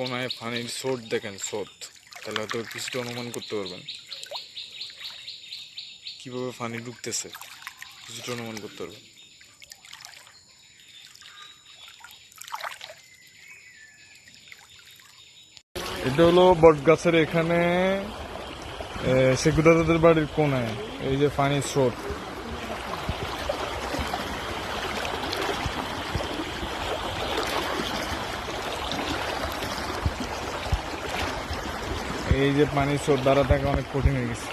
কোনায় পানির স্রোত দেখেন, স্রোত। তাহলে হয়তো কিছুটা অনুমান করতে পারবেন। কীভাবে পানি ঢুকতেছে? কিছুটা অনুমান করতে পারবেন। এটা হলো বট গাছের এখানে শেখুদা দাদের বাড়ির কোনায়, এই যে পানির স্রোত। এই যে পানি স্রোত দ্বারা থাকা অনেক কঠিন হয়ে গেছে।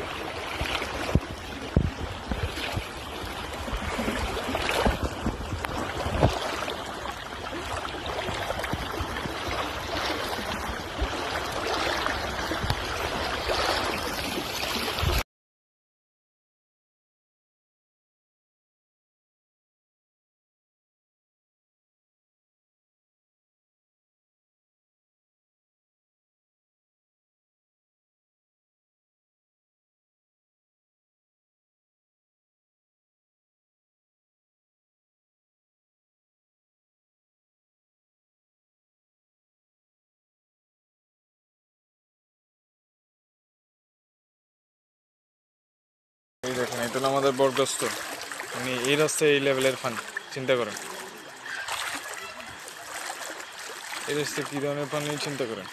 এই দেখেন, এটা হলো আমাদের বরগ্রস্ত মানে এই রাস্তায় এই লেভেলের পানি চিন্তা করেন। এই রাস্তায় কী ধরনের পানি চিন্তা করেন?